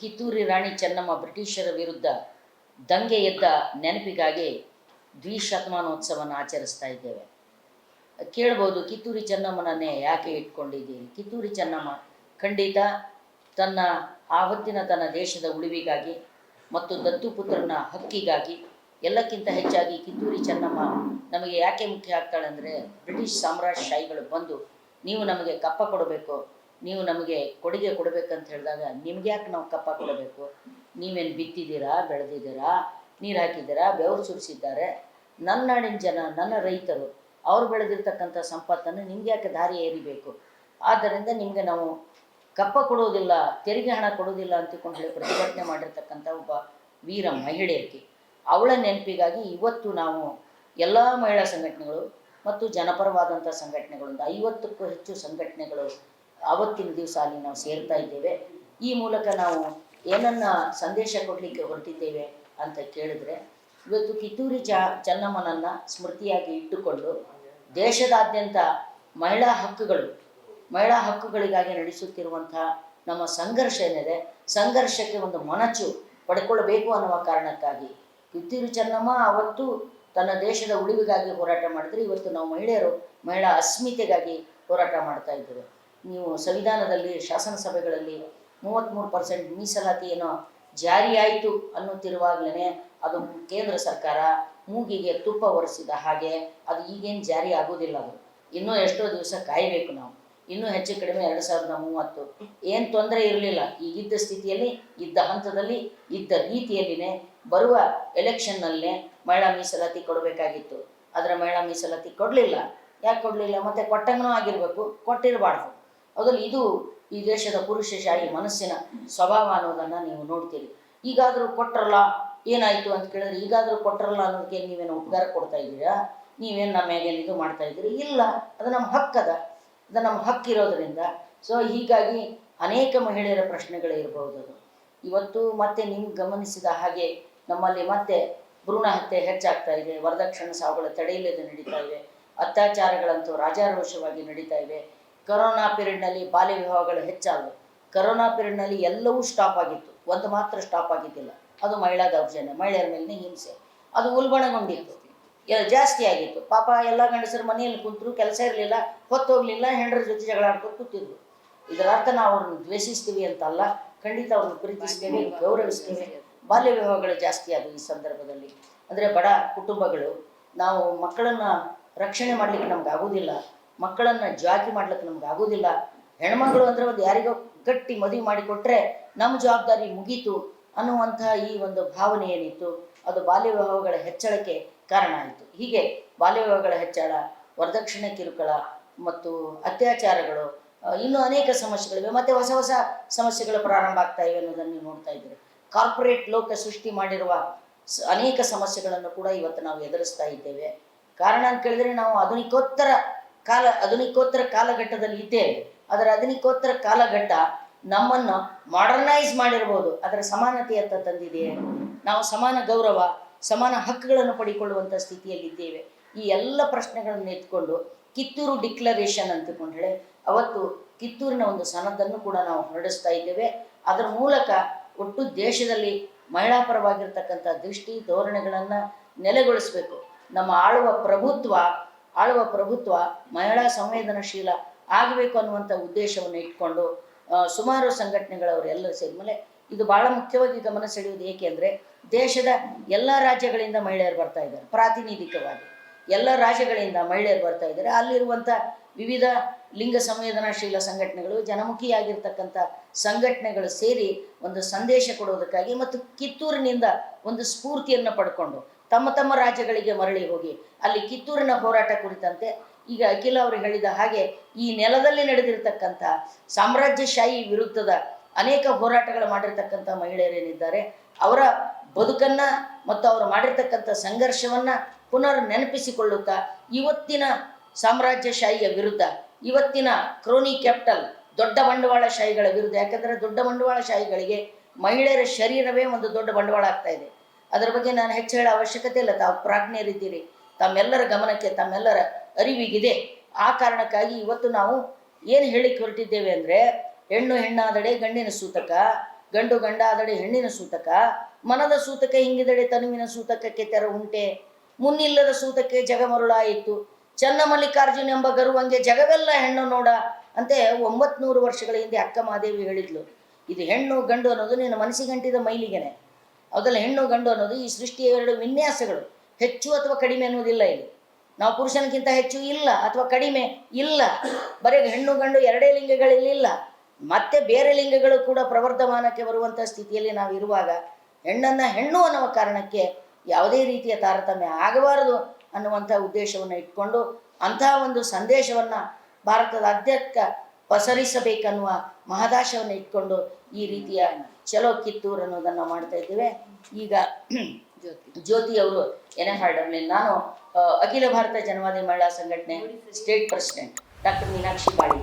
ಕಿತ್ತೂರಿ ರಾಣಿ ಚೆನ್ನಮ್ಮ ಬ್ರಿಟಿಷರ ವಿರುದ್ಧ ದಂಗೆ ಎದ್ದ ನೆನಪಿಗಾಗಿ ದ್ವಿಶತಮಾನೋತ್ಸವವನ್ನು ಆಚರಿಸ್ತಾ ಇದ್ದೇವೆ. ಕೇಳ್ಬೋದು ಕಿತ್ತೂರಿ ಚೆನ್ನಮ್ಮನನ್ನೇ ಯಾಕೆ ಇಟ್ಕೊಂಡಿದ್ದೀರಿ? ಕಿತ್ತೂರಿ ಚೆನ್ನಮ್ಮ ಖಂಡಿತ ತನ್ನ ಆವತ್ತಿನ ತನ್ನ ದೇಶದ ಉಳಿವಿಗಾಗಿ ಮತ್ತು ದತ್ತುಪುತ್ರನ ಹಕ್ಕಿಗಾಗಿ ಎಲ್ಲಕ್ಕಿಂತ ಹೆಚ್ಚಾಗಿ ಕಿತ್ತೂರಿ ಚೆನ್ನಮ್ಮ ನಮಗೆ ಯಾಕೆ ಮುಖ್ಯ ಆಗ್ತಾಳೆ ಅಂದರೆ ಬ್ರಿಟಿಷ್ ಸಾಮ್ರಾಜ್ಯಶಾಹಿಗಳು ಬಂದು ನೀವು ನಮಗೆ ಕಪ್ಪ ಕೊಡಬೇಕು ನೀವು ನಮಗೆ ಕೊಡುಗೆ ಕೊಡಬೇಕಂತ ಹೇಳಿದಾಗ ನಿಮ್ಗೆ ಯಾಕೆ ನಾವು ಕಪ್ಪ ಕೊಡಬೇಕು? ನೀವೇನು ಬಿತ್ತಿದ್ದೀರಾ, ಬೆಳೆದಿದ್ದೀರಾ, ನೀರು ಹಾಕಿದ್ದೀರಾ, ಬೆವರು ಸುರಿಸಿದ್ದಾರೆ. ನನ್ನ ನಾಡಿನ ಜನ, ನನ್ನ ರೈತರು, ಅವ್ರು ಬೆಳೆದಿರ್ತಕ್ಕಂಥ ಸಂಪತ್ತನ್ನು ನಿಮ್ಗೆ ಯಾಕೆ ದಾರಿ ಏರಿಬೇಕು? ಆದ್ದರಿಂದ ನಿಮಗೆ ನಾವು ಕಪ್ಪ ಕೊಡೋದಿಲ್ಲ ತೆರಿಗೆ ಹಣ ಕೊಡೋದಿಲ್ಲ ಅಂತಿಕೊಂಡು ಹೇಳಿ ಪ್ರತಿಭಟನೆ ಮಾಡಿರ್ತಕ್ಕಂಥ ಒಬ್ಬ ವೀರ ಮಹಿಳೆಯರಿಗೆ ಅವಳ ನೆನಪಿಗಾಗಿ ಇವತ್ತು ನಾವು ಎಲ್ಲ ಮಹಿಳಾ ಸಂಘಟನೆಗಳು ಮತ್ತು ಜನಪರವಾದಂಥ ಸಂಘಟನೆಗಳಿಂದ ಐವತ್ತಕ್ಕೂ ಹೆಚ್ಚು ಸಂಘಟನೆಗಳು ಆವತ್ತಿನ ದಿವಸ ಅಲ್ಲಿ ನಾವು ಸೇರ್ತಾ ಇದ್ದೇವೆ. ಈ ಮೂಲಕ ನಾವು ಏನನ್ನ ಸಂದೇಶ ಕೊಡಲಿಕ್ಕೆ ಹೊರಟಿದ್ದೇವೆ ಅಂತ ಕೇಳಿದ್ರೆ, ಇವತ್ತು ಕಿತ್ತೂರಿ ಚ ಚೆನ್ನಮ್ಮನನ್ನು ಸ್ಮೃತಿಯಾಗಿ ಇಟ್ಟುಕೊಂಡು ದೇಶದಾದ್ಯಂತ ಮಹಿಳಾ ಹಕ್ಕುಗಳು, ಮಹಿಳಾ ಹಕ್ಕುಗಳಿಗಾಗಿ ನಡೆಸುತ್ತಿರುವಂತಹ ನಮ್ಮ ಸಂಘರ್ಷ ಏನಿದೆ, ಸಂಘರ್ಷಕ್ಕೆ ಒಂದು ಮನಚು ಪಡ್ಕೊಳ್ಬೇಕು ಅನ್ನುವ ಕಾರಣಕ್ಕಾಗಿ ಕಿತ್ತೂರು ಚೆನ್ನಮ್ಮ ಅವತ್ತು ತನ್ನ ದೇಶದ ಉಳಿವಿಗಾಗಿ ಹೋರಾಟ ಮಾಡಿದ್ರೆ ಇವತ್ತು ನಾವು ಮಹಿಳೆಯರು ಮಹಿಳಾ ಅಸ್ಮಿತೆಗಾಗಿ ಹೋರಾಟ ಮಾಡ್ತಾ ಇದ್ದೇವೆ. ನೀವು ಸಂವಿಧಾನದಲ್ಲಿ ಶಾಸನ ಸಭೆಗಳಲ್ಲಿ ಮೂವತ್ತ್ಮೂರು ಪರ್ಸೆಂಟ್ ಮೀಸಲಾತಿ ಏನೋ ಜಾರಿಯಾಯಿತು ಅನ್ನುತ್ತಿರುವಾಗಲೇ ಅದು ಕೇಂದ್ರ ಸರ್ಕಾರ ಮೂಗಿಗೆ ತುಪ್ಪ ಒರೆಸಿದ ಹಾಗೆ ಅದು ಈಗೇನು ಜಾರಿ ಆಗೋದಿಲ್ಲ ಅದು. ಇನ್ನೂ ಎಷ್ಟೋ ದಿವಸ ಕಾಯಬೇಕು ನಾವು. ಇನ್ನೂ ಹೆಚ್ಚು ಕಡಿಮೆ ಎರಡು ಸಾವಿರದ ಮೂವತ್ತು. ಏನು ತೊಂದರೆ ಇರಲಿಲ್ಲ. ಈಗಿದ್ದ ಸ್ಥಿತಿಯಲ್ಲಿ, ಇದ್ದ ಹಂತದಲ್ಲಿ, ಇದ್ದ ರೀತಿಯಲ್ಲಿನೇ ಬರುವ ಎಲೆಕ್ಷನ್ನಲ್ಲೇ ಮಹಿಳಾ ಮೀಸಲಾತಿ ಕೊಡಬೇಕಾಗಿತ್ತು. ಆದರೆ ಮಹಿಳಾ ಮೀಸಲಾತಿ ಕೊಡಲಿಲ್ಲ. ಯಾಕೆ ಕೊಡಲಿಲ್ಲ? ಮತ್ತು ಕೊಟ್ಟಂಗನೂ ಆಗಿರಬೇಕು. ಕೊಟ್ಟಿರಬಾರ್ದು. ಹೌದಲ್ಲ ಇದು ಈ ದೇಶದ ಪುರುಷ ಶಾಹಿ ಮನಸ್ಸಿನ ಸ್ವಭಾವ ಅನ್ನೋದನ್ನು ನೀವು ನೋಡ್ತೀರಿ. ಈಗಾದರೂ ಕೊಟ್ಟರಲ್ಲ ಏನಾಯಿತು ಅಂತ ಕೇಳಿದ್ರೆ ಈಗಾದರೂ ಕೊಟ್ರಲ್ಲ ಅನ್ನೋದಕ್ಕೆ ನೀವೇನು ಉಪಕಾರ ಕೊಡ್ತಾ ಇದ್ದೀರಾ? ನೀವೇನು ನಮ್ಮ ಮೇಲೆ ಇದು ಮಾಡ್ತಾ ಇದ್ದೀರಿ? ಇಲ್ಲ, ಅದು ನಮ್ಮ ಹಕ್ಕದ ಅದು. ನಮ್ಮ ಹಕ್ಕಿರೋದ್ರಿಂದ ಸೊ ಹೀಗಾಗಿ ಅನೇಕ ಮಹಿಳೆಯರ ಪ್ರಶ್ನೆಗಳು ಇರಬಹುದು ಅದು. ಇವತ್ತು ಮತ್ತೆ ನೀವು ಗಮನಿಸಿದ ಹಾಗೆ ನಮ್ಮಲ್ಲಿ ಮತ್ತೆ ಭ್ರೂಣ ಹತ್ಯೆ ಹೆಚ್ಚಾಗ್ತಾ ಇದೆ, ವರದಕ್ಷಿಣೆ ಸಾವುಗಳ ತಡೆಯಿಲ್ಲದೆ ನಡೀತಾ ಇವೆ ಅತ್ಯಾಚಾರಗಳಂತೂ ರಾಜಾರೋಷವಾಗಿ ನಡೀತಾ ಇವೆ ಕರೋನಾ ಪೀರಿಯಡ್ನಲ್ಲಿ ಬಾಲ್ಯ ವಿವಾಹಗಳು ಹೆಚ್ಚಾದವು. ಕರೋನಾ ಪೀರಿಯಡ್ನಲ್ಲಿ ಎಲ್ಲವೂ ಸ್ಟಾಪ್ ಆಗಿತ್ತು. ಒಂದು ಮಾತ್ರ ಸ್ಟಾಪ್ ಆಗಿದ್ದಿಲ್ಲ. ಅದು ಮಹಿಳಾ ದೌರ್ಜನ್ಯ ಮಹಿಳೆಯರ ಮೇಲಿನ ಹಿಂಸೆ. ಅದು ಉಲ್ಬಣಗೊಂಡಿತ್ತು. ಜಾಸ್ತಿ ಆಗಿತ್ತು. ಪಾಪ ಎಲ್ಲ ಗಂಡಸರು ಮನೆಯಲ್ಲಿ ಕುಂತರು ಕೆಲಸ ಇರಲಿಲ್ಲ ಹೊತ್ತೋಗ್ಲಿಲ್ಲ ಹೆಂಡರ ಜೊತೆ ಜಗಳ ಆಡ್ಕೊಂಡು ಕೂತಿದ್ರು. ಇದರ ಅರ್ಥ ನಾವು ಅವ್ರನ್ನ ದ್ವೇಷಿಸ್ತೀವಿ ಅಂತಲ್ಲ. ಖಂಡಿತ ಅವ್ರನ್ನ ಪ್ರೀತಿಸ್ತೇವೆ ಗೌರವಿಸ್ತೇವೆ. ಬಾಲ್ಯ ವಿವಾಹಗಳು ಜಾಸ್ತಿ ಆದವು ಈ ಸಂದರ್ಭದಲ್ಲಿ. ಅಂದರೆ ಬಡ ಕುಟುಂಬಗಳು ನಾವು ಮಕ್ಕಳನ್ನ ರಕ್ಷಣೆ ಮಾಡ್ಲಿಕ್ಕೆ ನಮ್ಗೆ ಆಗೋದಿಲ್ಲ ಮಕ್ಕಳನ್ನ ಜಾಕಿ ಮಾಡ್ಲಿಕ್ಕೆ ನಮ್ಗೆ ಆಗೋದಿಲ್ಲ. ಹೆಣ್ಮಗಳು ಅಂದ್ರೆ ಒಂದು ಯಾರಿಗೋ ಗಟ್ಟಿ ಮದುವೆ ಮಾಡಿಕೊಟ್ರೆ ನಮ್ಮ ಜವಾಬ್ದಾರಿ ಮುಗೀತು ಅನ್ನುವಂತಹ ಈ ಒಂದು ಭಾವನೆ ಏನಿತ್ತು, ಅದು ಬಾಲ್ಯ ವಿವಾಹಗಳ ಹೆಚ್ಚಳಕ್ಕೆ ಕಾರಣ ಆಯಿತು. ಹೀಗೆ ಬಾಲ್ಯ ವಿವಾಹಗಳ ಹೆಚ್ಚಳ, ವರದಕ್ಷಿಣೆ ಕಿರುಕುಳ ಮತ್ತು ಅತ್ಯಾಚಾರಗಳು ಇನ್ನೂ ಅನೇಕ ಸಮಸ್ಯೆಗಳಿವೆ. ಮತ್ತೆ ಹೊಸ ಹೊಸ ಸಮಸ್ಯೆಗಳು ಪ್ರಾರಂಭ ಆಗ್ತಾ ಇವೆ ಅನ್ನೋದನ್ನು ನೋಡ್ತಾ ಇದ್ದೀರಿ. ಕಾರ್ಪೊರೇಟ್ ಲೋಕ ಸೃಷ್ಟಿ ಮಾಡಿರುವ ಅನೇಕ ಸಮಸ್ಯೆಗಳನ್ನು ಕೂಡ ಇವತ್ತು ನಾವು ಎದುರಿಸ್ತಾ ಇದ್ದೇವೆ. ಕಾರಣ ಅಂತ ಕೇಳಿದ್ರೆ ನಾವು ಆಧುನಿಕೋತ್ತರ ಕಾಲ ಆಧುನಿಕೋತ್ತರ ಕಾಲಘಟ್ಟದಲ್ಲಿ ಇದ್ದೇವೆ ಅದರ ಆಧುನಿಕೋತ್ತರ ಕಾಲಘಟ್ಟ ನಮ್ಮನ್ನು ಮಾಡರ್ನೈಸ್ ಮಾಡಿರ್ಬೋದು. ಅದರ ಸಮಾನತೆಯತ್ತ ತಂದಿದೆ. ನಾವು ಸಮಾನ ಗೌರವ, ಸಮಾನ ಹಕ್ಕುಗಳನ್ನು ಪಡಿಕೊಳ್ಳುವಂಥ ಸ್ಥಿತಿಯಲ್ಲಿದ್ದೇವೆ. ಈ ಎಲ್ಲ ಪ್ರಶ್ನೆಗಳನ್ನು ಎತ್ಕೊಂಡು ಕಿತ್ತೂರು ಡಿಕ್ಲರೇಷನ್ ಅಂತಕೊಂಡು ಹೇಳಿ ಅವತ್ತು ಕಿತ್ತೂರಿನ ಒಂದು ಸನದನ್ನು ಕೂಡ ನಾವು ಹೊರಡಿಸ್ತಾ ಇದ್ದೇವೆ. ಅದರ ಮೂಲಕ ಒಟ್ಟು ದೇಶದಲ್ಲಿ ಮಹಿಳಾ ಪರವಾಗಿರ್ತಕ್ಕಂಥ ದೃಷ್ಟಿ, ಧೋರಣೆಗಳನ್ನು ನೆಲೆಗೊಳಿಸಬೇಕು. ನಮ್ಮ ಆಳುವ ಪ್ರಭುತ್ವ ಆಳುವ ಪ್ರಭುತ್ವ, ಮಹಿಳಾ ಸಂವೇದನಶೀಲ ಆಗಬೇಕು ಅನ್ನುವಂಥ ಉದ್ದೇಶವನ್ನು ಇಟ್ಕೊಂಡು ಸುಮಾರು ಸಂಘಟನೆಗಳವರು ಎಲ್ಲರೂ ಸೇರಿದ್ಮೇಲೆ ಇದು ಬಹಳ ಮುಖ್ಯವಾಗಿ ಗಮನ ಸೆಳೆಯುವುದು ಏಕೆ ಅಂದರೆ ದೇಶದ ಎಲ್ಲ ರಾಜ್ಯಗಳಿಂದ ಮಹಿಳೆಯರು ಬರ್ತಾ ಇದ್ದಾರೆ, ಪ್ರಾತಿನಿಧಿಕವಾಗಿ. ಎಲ್ಲ ರಾಜ್ಯಗಳಿಂದ ಮಹಿಳೆಯರು ಬರ್ತಾ ಇದ್ದಾರೆ. ಅಲ್ಲಿರುವಂಥ ವಿವಿಧ ಲಿಂಗ ಸಂವೇದನಾಶೀಲ ಸಂಘಟನೆಗಳು, ಜನಮುಖಿಯಾಗಿರ್ತಕ್ಕಂಥ ಸಂಘಟನೆಗಳು ಸೇರಿ ಒಂದು ಸಂದೇಶ ಕೊಡೋದಕ್ಕಾಗಿ ಮತ್ತು ಕಿತ್ತೂರಿನಿಂದ ಒಂದು ಸ್ಫೂರ್ತಿಯನ್ನು ಪಡ್ಕೊಂಡು ತಮ್ಮ ತಮ್ಮ ರಾಜ್ಯಗಳಿಗೆ ಮರಳಿ ಹೋಗಿ ಅಲ್ಲಿ ಕಿತ್ತೂರಿನ ಹೋರಾಟ ಕುರಿತಂತೆ ಈಗ ಅಖಿಲ ಅವರು ಹೇಳಿದ ಹಾಗೆ ಈ ನೆಲದಲ್ಲಿ ನಡೆದಿರ್ತಕ್ಕಂಥ ಸಾಮ್ರಾಜ್ಯಶಾಹಿ ವಿರುದ್ಧದ ಅನೇಕ ಹೋರಾಟಗಳು ಮಾಡಿರ್ತಕ್ಕಂಥ ಮಹಿಳೆಯರೇನಿದ್ದಾರೆ ಅವರ ಬದುಕನ್ನ ಮತ್ತು ಅವರು ಮಾಡಿರ್ತಕ್ಕಂಥ ಸಂಘರ್ಷವನ್ನ ಪುನರ್ ನೆನಪಿಸಿಕೊಳ್ಳುತ್ತಾ, ಇವತ್ತಿನ ಸಾಮ್ರಾಜ್ಯಶಾಹಿಯ ವಿರುದ್ಧ, ಇವತ್ತಿನ ಕ್ರೋನಿ ಕ್ಯಾಪಿಟಲ್ ದೊಡ್ಡ ಬಂಡವಾಳ ಶಾಹಿಗಳ ವಿರುದ್ಧ, ಯಾಕಂದ್ರೆ ದೊಡ್ಡ ಬಂಡವಾಳ ಶಾಹಿಗಳಿಗೆ ಮಹಿಳೆಯರ ಶರೀರವೇ ಒಂದು ದೊಡ್ಡ ಬಂಡವಾಳ ಆಗ್ತಾ ಇದೆ. ಅದರ ಬಗ್ಗೆ ನಾನು ಹೆಚ್ಚು ಹೇಳೋ ಅವಶ್ಯಕತೆ ಇಲ್ಲ, ತಾವು ಪ್ರಾಜ್ಞರಿದ್ದೀರಿ. ತಮ್ಮೆಲ್ಲರ ಗಮನಕ್ಕೆ, ತಮ್ಮೆಲ್ಲರ ಅರಿವಿಗಿದೆ. ಆ ಕಾರಣಕ್ಕಾಗಿ ಇವತ್ತು ನಾವು ಏನು ಹೇಳಿಕ್ಕೆ ಹೊರಟಿದ್ದೇವೆ ಅಂದರೆ, ಹೆಣ್ಣು ಹೆಣ್ಣಾದಡೆ ಗಂಡಿನ ಸೂತಕ, ಗಂಡು ಗಂಡಾದಡೆ ಹೆಣ್ಣಿನ ಸೂತಕ, ಮನದ ಸೂತಕ ಹಿಂಗಿದಡೆ ತನುವಿನ ಸೂತಕಕ್ಕೆ ತೆರ ಉಂಟೆ. ಮುನ್ನಿಲ್ಲದ ಸೂತಕ್ಕೆ ಜಗಮರುಳಾಯಿತು. ಚನ್ನಮಲ್ಲಿಕಾರ್ಜುನ್ ಎಂಬ ಗರುವಂಗೆ ಜಗವೆಲ್ಲ ಹೆಣ್ಣು ನೋಡ ಅಂತೆ ಒಂಬತ್ನೂರು ವರ್ಷಗಳ ಹಿಂದೆ ಅಕ್ಕ ಮಹಾದೇವಿ ಹೇಳಿದ್ಲು. ಇದು ಹೆಣ್ಣು ಗಂಡು ಅನ್ನೋದು ನಿನ್ನ ಮನಸ್ಸಿಗಂಟಿದ ಮೈಲಿಗೆನೆ. ಅದಲ್ಲ ಹೆಣ್ಣು ಗಂಡು ಅನ್ನೋದು ಈ ಸೃಷ್ಟಿಯ ಎರಡು ವಿನ್ಯಾಸಗಳು. ಹೆಚ್ಚು ಅಥವಾ ಕಡಿಮೆ ಅನ್ನೋದಿಲ್ಲ ಇಲ್ಲಿ. ನಾವು ಪುರುಷನಿಗಿಂತ ಹೆಚ್ಚು ಇಲ್ಲ ಅಥವಾ ಕಡಿಮೆ ಇಲ್ಲ. ಬರೀ ಹೆಣ್ಣು ಗಂಡು ಎರಡೇ ಲಿಂಗಗಳಲ್ಲಿ ಇಲ್ಲ. ಮತ್ತೆ ಬೇರೆ ಲಿಂಗಗಳು ಕೂಡ ಪ್ರವರ್ಧಮಾನಕ್ಕೆ ಬರುವಂತಹ ಸ್ಥಿತಿಯಲ್ಲಿ ನಾವು ಇರುವಾಗ ಹೆಣ್ಣನ್ನ ಹೆಣ್ಣು ಅನ್ನುವ ಕಾರಣಕ್ಕೆ ಯಾವುದೇ ರೀತಿಯ ತಾರತಮ್ಯ ಆಗಬಾರದು ಅನ್ನುವಂಥ ಉದ್ದೇಶವನ್ನು ಇಟ್ಕೊಂಡು ಅಂತಹ ಒಂದು ಸಂದೇಶವನ್ನು ಭಾರತದಾದ್ಯಂತ ಪಸರಿಸಬೇಕನ್ನುವ ಮಹದಾಶವನ್ನು ಇಟ್ಕೊಂಡು ಈ ರೀತಿಯ ಚಲೋ ಕಿತ್ತೂರು ಅನ್ನೋದನ್ನು ಮಾಡ್ತಾ ಇದ್ದೇವೆ. ಈಗ ಜ್ಯೋತಿ ಅವರು ಎನ್ ಎಫ್ ನಾನು ಅಖಿಲ ಭಾರತ ಜನವಾದಿ ಮಹಿಳಾ ಸಂಘಟನೆ ಸ್ಟೇಟ್ ಪ್ರೆಸಿಡೆಂಟ್ ಡಾಕ್ಟರ್ ಮೀನಾಕ್ಷಿ ಬಾಳಿ